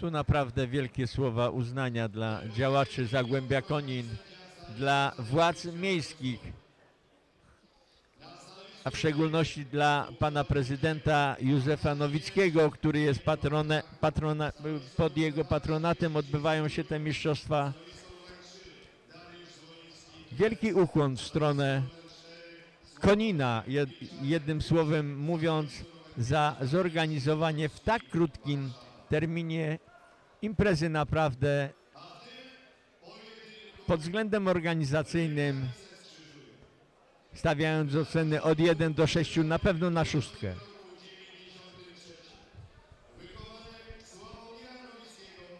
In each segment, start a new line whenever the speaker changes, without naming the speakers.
Tu naprawdę wielkie słowa uznania dla działaczy Zagłębia Konin, dla władz miejskich, a w szczególności dla pana prezydenta Józefa Nowickiego, który jest patronę, patrona, pod jego patronatem odbywają się te mistrzostwa. Wielki ukłon w stronę Konina, jed, jednym słowem mówiąc, za zorganizowanie w tak krótkim terminie imprezy naprawdę pod względem organizacyjnym stawiając oceny od 1 do 6 na pewno na szóstkę.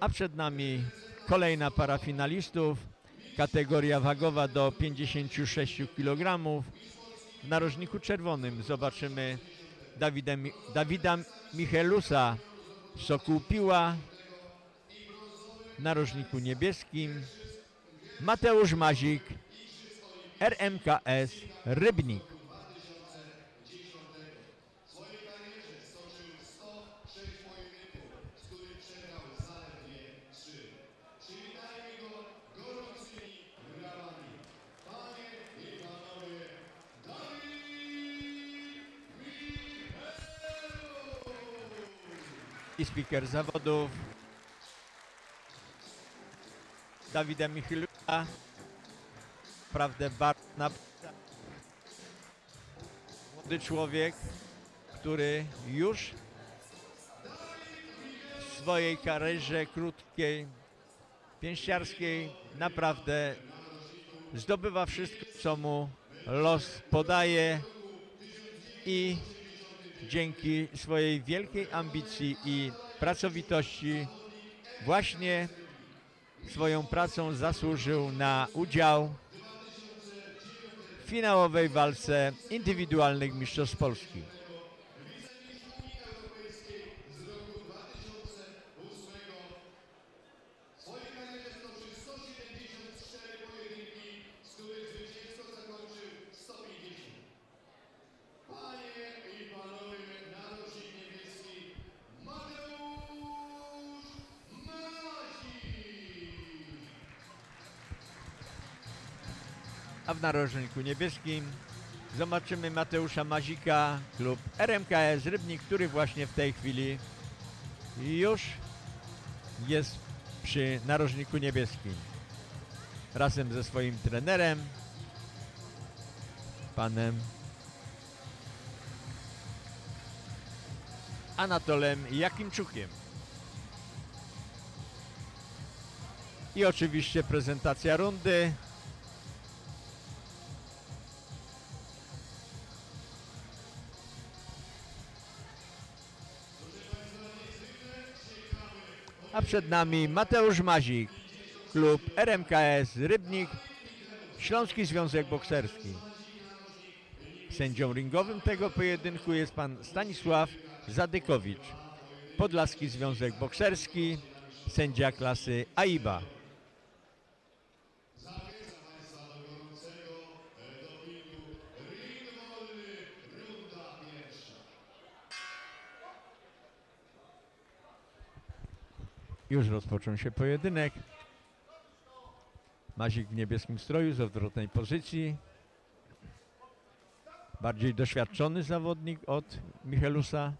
A przed nami kolejna para finalistów, kategoria wagowa do 56 kg. W narożniku czerwonym zobaczymy Dawida, Dawida Michelusa, Sokół Piła, w narożniku niebieskim Mateusz Mazik, RMKS Rybnik. I speaker zawodów Dawida Michyluka. Naprawdę bardzo młody człowiek, który już w swojej karierze krótkiej, pięściarskiej naprawdę zdobywa wszystko, co mu los podaje i dzięki swojej wielkiej ambicji i pracowitości właśnie swoją pracą zasłużył na udział w finałowej walce indywidualnych mistrzostw Polski. A w narożniku niebieskim zobaczymy Mateusza Mazika, klub RMKS Rybnik, który właśnie w tej chwili już jest przy narożniku niebieskim. Razem ze swoim trenerem, panem Anatolem Jakimczukiem. I oczywiście prezentacja rundy. Przed nami Mateusz Mazik, klub RMKS Rybnik, Śląski Związek Bokserski. Sędzią ringowym tego pojedynku jest pan Stanisław Zadykowicz, Podlaski Związek Bokserski, sędzia klasy AIBA. Już rozpoczął się pojedynek. Mazik w niebieskim stroju z odwrotnej pozycji. Bardziej doświadczony zawodnik od Michelusa.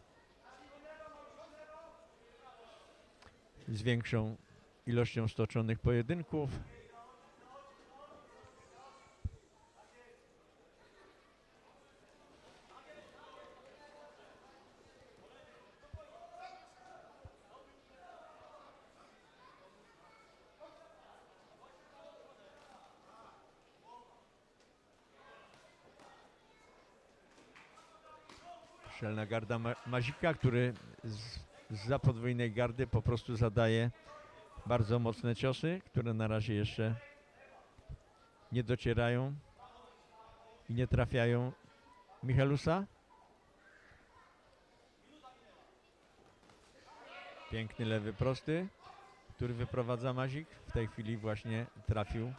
Z większą ilością stoczonych pojedynków. Szelna garda Ma Mazika, który z, za podwójnej gardy po prostu zadaje bardzo mocne ciosy, które na razie jeszcze nie docierają i nie trafiają Michelusa. Piękny lewy prosty, który wyprowadza Mazik. W tej chwili właśnie trafił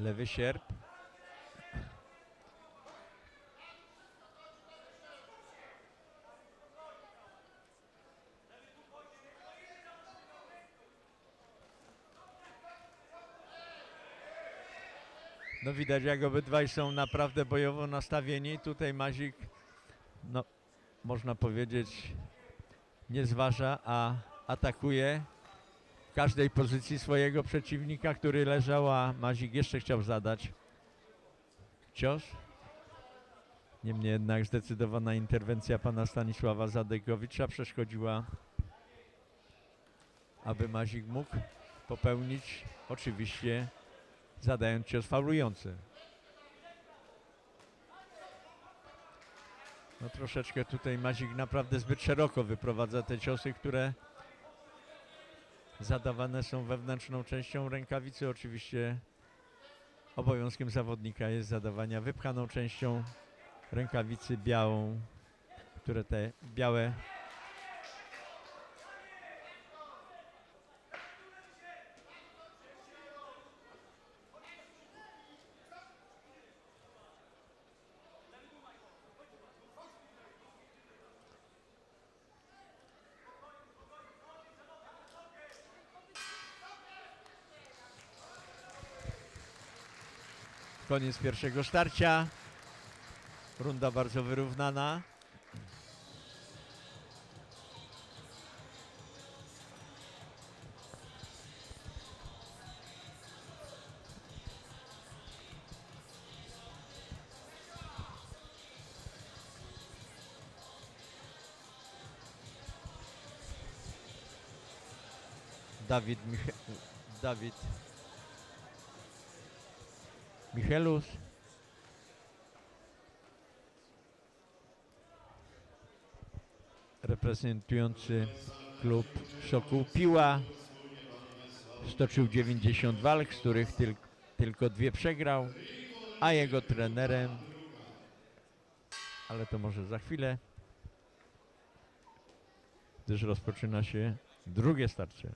Lewy sierp. No widać jak obydwaj są naprawdę bojowo nastawieni. Tutaj Mazik, no można powiedzieć, nie zważa, a atakuje każdej pozycji swojego przeciwnika, który leżał, a Mazik jeszcze chciał zadać cios. Niemniej jednak zdecydowana interwencja pana Stanisława Zadekowicza przeszkodziła, aby Mazik mógł popełnić oczywiście zadając cios faulujący. No troszeczkę tutaj Mazik naprawdę zbyt szeroko wyprowadza te ciosy, które zadawane są wewnętrzną częścią rękawicy. Oczywiście obowiązkiem zawodnika jest zadawania wypchaną częścią rękawicy białą, które te białe Koniec pierwszego starcia. Runda bardzo wyrównana. Dawid Mich Dawid Michelus. Reprezentujący klub Sokół Piła. Stoczył 90 walk, z których tyl tylko dwie przegrał, a jego trenerem, ale to może za chwilę, gdyż rozpoczyna się drugie starcie.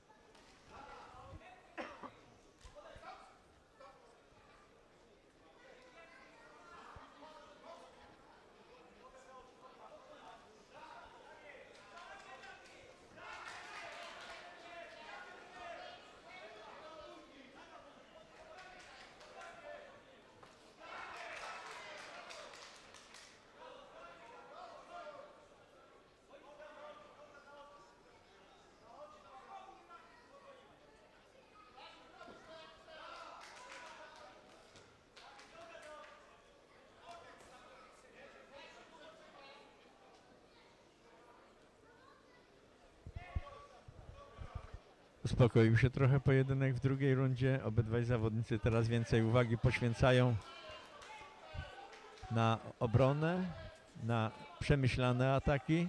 Uspokoił się trochę pojedynek w drugiej rundzie. Obydwaj zawodnicy teraz więcej uwagi poświęcają na obronę, na przemyślane ataki.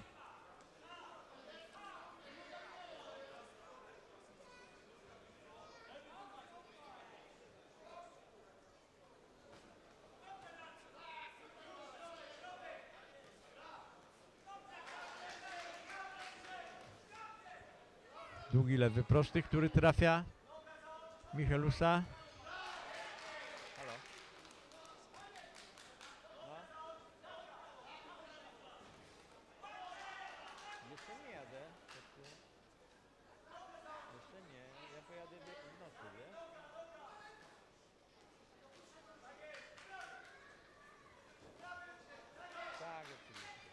Długi lewy prosty, który trafia Michelusa. Halo. No. Jeszcze nie jadę. Jeszcze nie. Ja pojadę w nocy, wiesz? Tak, oczywiście.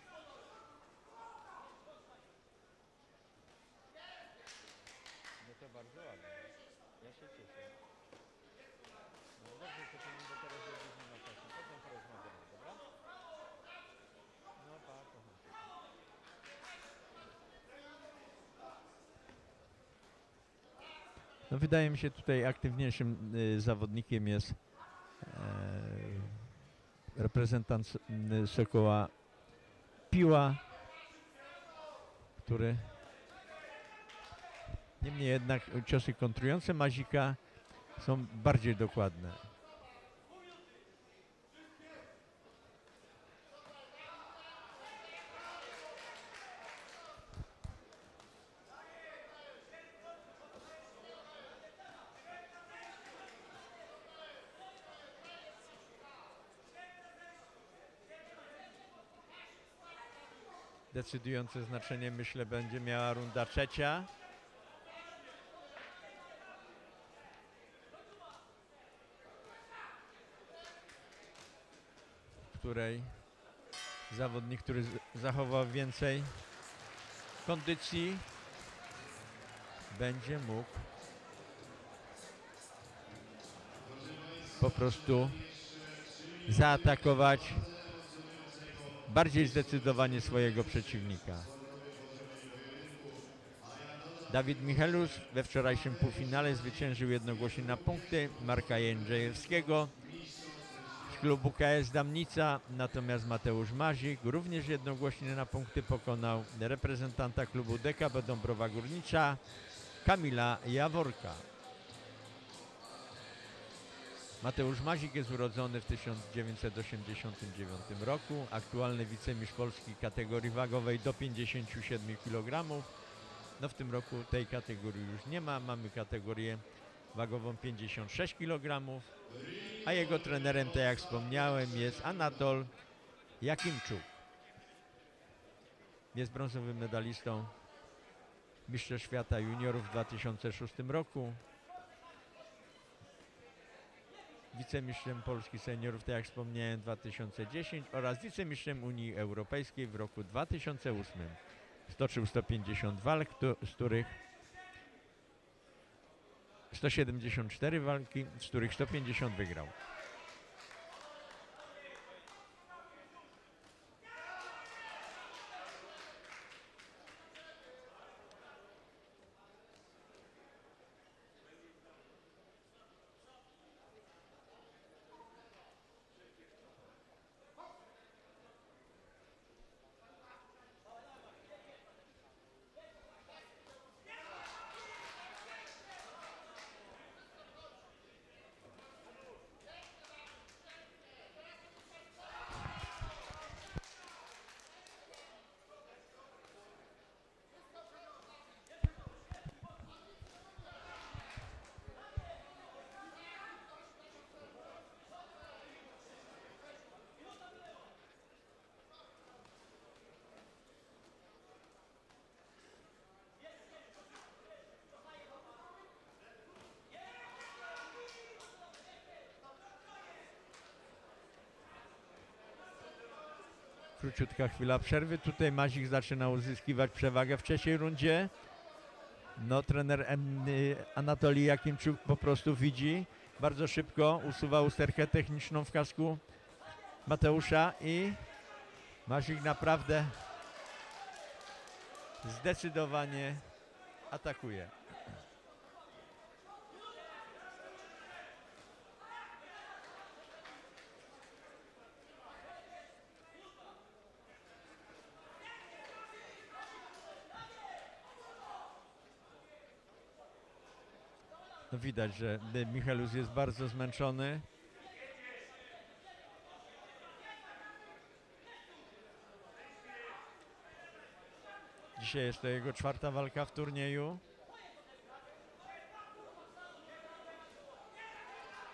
No to bardzo ładnie. Ja się cieszę. No dobrze, to powinno teraz zrobić nie ma czasu. Potem porozmawiamy, dobra? No pa, kocham cię. No wydaje mi się tutaj aktywniejszym y, zawodnikiem jest e, reprezentant y, Sokoła Piła, który Niemniej jednak ciosy kontrujące Mazika są bardziej dokładne. Decydujące znaczenie myślę będzie miała runda trzecia. W której zawodnik, który zachował więcej kondycji będzie mógł po prostu zaatakować bardziej zdecydowanie swojego przeciwnika. Dawid Michelus we wczorajszym półfinale zwyciężył jednogłośnie na punkty Marka Jędrzejewskiego z klubu KS Damnica, natomiast Mateusz Mazik również jednogłośnie na punkty pokonał reprezentanta klubu DKB Dąbrowa Górnicza Kamila Jaworka. Mateusz Mazik jest urodzony w 1989 roku, aktualny wicemistrz Polski kategorii wagowej do 57 kg. No w tym roku tej kategorii już nie ma, mamy kategorię wagową 56 kg, a jego trenerem, tak jak wspomniałem, jest Anatol Jakimczuk. Jest brązowym medalistą Mistrzostw Świata Juniorów w 2006 roku. Wicemistrzem Polski Seniorów, tak jak wspomniałem, 2010 oraz wicemistrzem Unii Europejskiej w roku 2008. Stoczył 150 walk, z których 174 walki, z których 150 wygrał. Króciutka chwila przerwy. Tutaj Mazik zaczyna uzyskiwać przewagę w trzeciej rundzie. No trener y, Anatolii Jakimczuk po prostu widzi. Bardzo szybko usuwa usterkę techniczną w kasku Mateusza i Mazik naprawdę zdecydowanie atakuje. No widać, że y, Michalus jest bardzo zmęczony. Dzisiaj jest to jego czwarta walka w turnieju.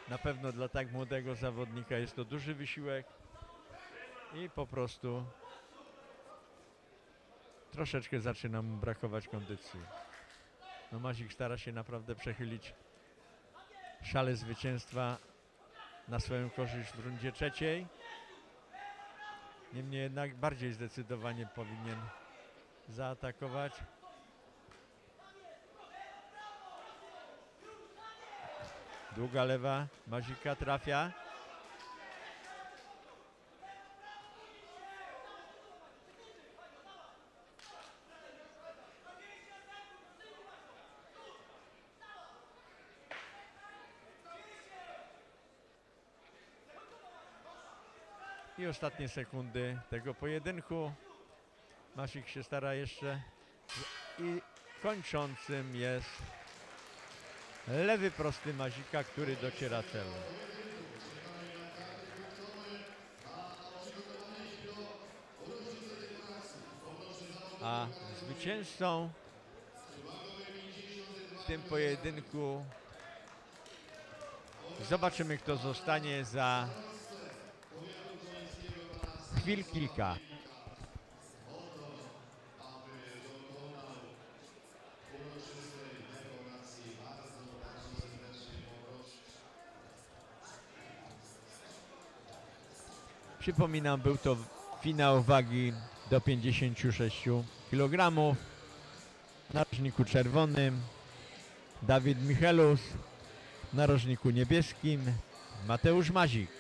Na pewno dla tak młodego zawodnika jest to duży wysiłek i po prostu troszeczkę zaczyna mu brakować kondycji. No Mazik stara się naprawdę przechylić szale zwycięstwa na swoją korzyść w rundzie trzeciej. Niemniej jednak bardziej zdecydowanie powinien zaatakować. Długa lewa Mazika trafia. I ostatnie sekundy tego pojedynku. Masik się stara jeszcze. I kończącym jest lewy prosty Mazika, który dociera celu. A zwycięzcą w tym pojedynku zobaczymy kto zostanie za chwil kilka. Przypominam, był to finał wagi do 56 kg. W narożniku czerwonym Dawid Michelus, w narożniku niebieskim Mateusz Mazik.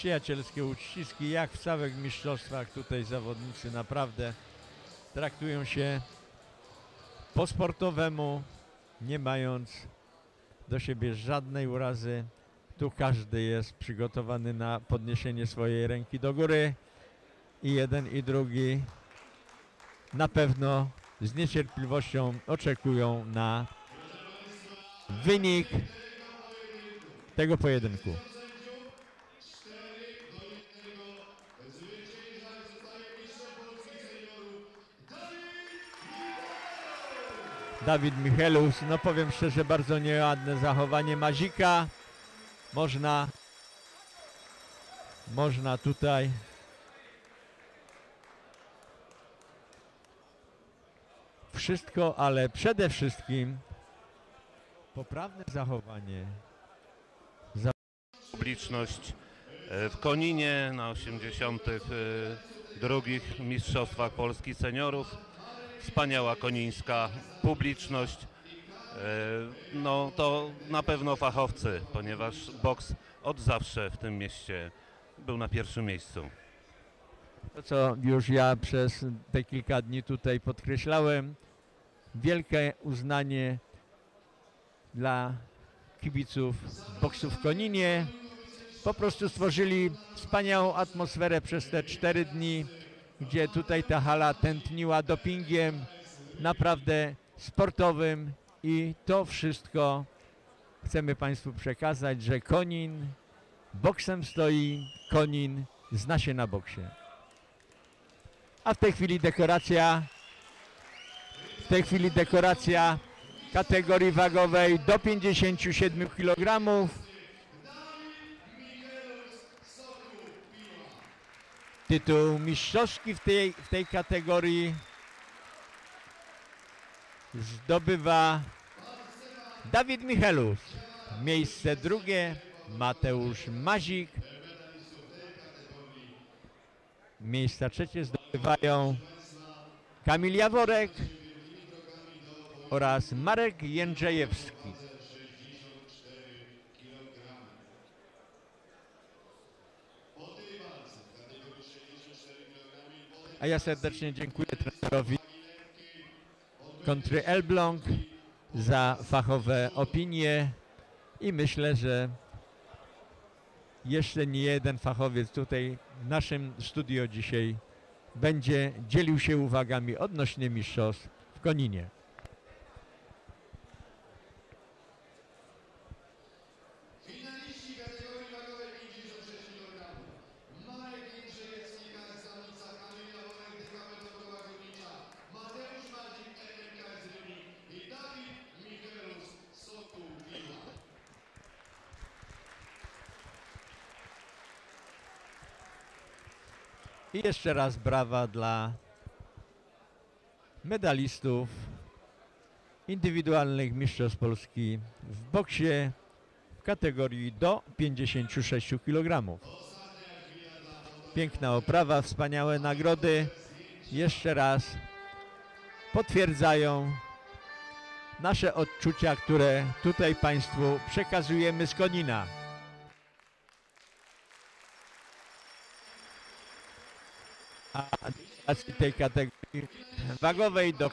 Przyjacielskie uściski, jak w całych mistrzostwach, tutaj zawodnicy naprawdę traktują się po sportowemu, nie mając do siebie żadnej urazy. Tu każdy jest przygotowany na podniesienie swojej ręki do góry i jeden i drugi na pewno z niecierpliwością oczekują na wynik tego pojedynku. Dawid Michelus, no powiem szczerze, bardzo nieładne zachowanie Mazika. Można, można tutaj wszystko, ale przede wszystkim poprawne zachowanie.
publiczność e, w Koninie na 82 Mistrzostwach Polski Seniorów. Wspaniała konińska publiczność. E, No to na pewno fachowcy, ponieważ boks od zawsze w tym mieście był na pierwszym miejscu.
To, co już ja przez te kilka dni tutaj podkreślałem, wielkie uznanie dla kibiców boksu w Koninie. Po prostu stworzyli wspaniałą atmosferę przez te cztery dni, gdzie tutaj ta hala tętniła dopingiem naprawdę sportowym i to wszystko chcemy Państwu przekazać, że Konin boksem stoi, Konin zna się na boksie. A w tej chwili dekoracja w tej chwili dekoracja kategorii wagowej do 57 kg. Tytuł mistrzowski w tej, w tej kategorii zdobywa Dawid Michelus. Miejsce drugie Mateusz Mazik. Miejsca trzecie zdobywają Kamil Jaworek oraz Marek Jędrzejewski. A ja serdecznie dziękuję trenerowi kontry Elbląg za fachowe opinie i myślę, że jeszcze nie jeden fachowiec tutaj w naszym studio dzisiaj będzie dzielił się uwagami odnośnie mistrzostw w Koninie. I jeszcze raz brawa dla medalistów indywidualnych Mistrzostw Polski w boksie w kategorii do 56 kg. Piękna oprawa, wspaniałe nagrody. Jeszcze raz potwierdzają nasze odczucia, które tutaj Państwu przekazujemy z Konina. A z tej kategorii wagowej do